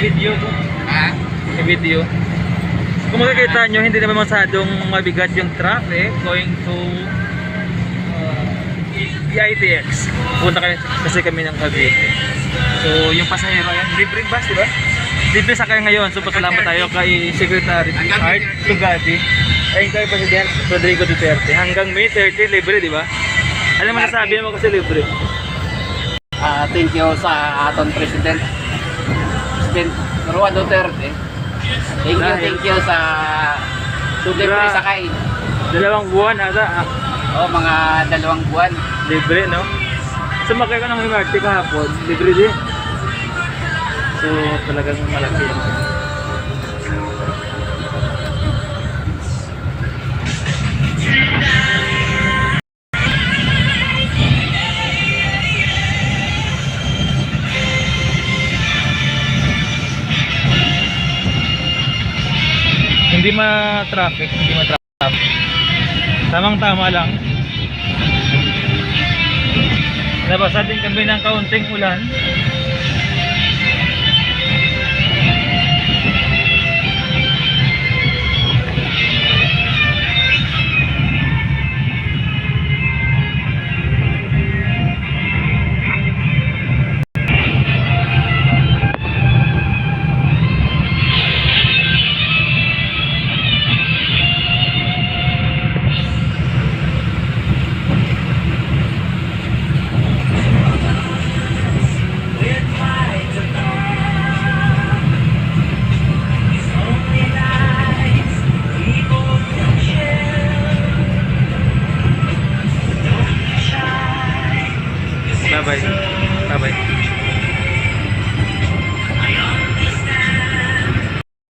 video to. Ha? Sa video. Kung makikita nyo, hindi naman masyadong mabigat yung traffic going to uh, PITX. Punta kayo kasi kami ng Cavite. So, yung pasahero, ayan, libre bus, di ba? Libre sa kayo ngayon. So, pasalamat tayo kay Secretary Art Tugadi. Ayun kay President Rodrigo Duterte. Hanggang May 30, libre, di ba? Ano masasabi mo kasi libre? Ah, thank you sa aton President. President Juan Duterte. Thank you, thank you sa libre sakay. Dalawang buwan ata, ah, O, mga dalawang buwan. libre, no? Sumakay ka ng MRT kahapon, libre din. So, talagang malaki yan. Hindi ma-traffic, hindi ma-traffic. Tamang-tama lang. Nabasa din kami ng kaunting ulan. હા ભાઈ. હા ભાઈ.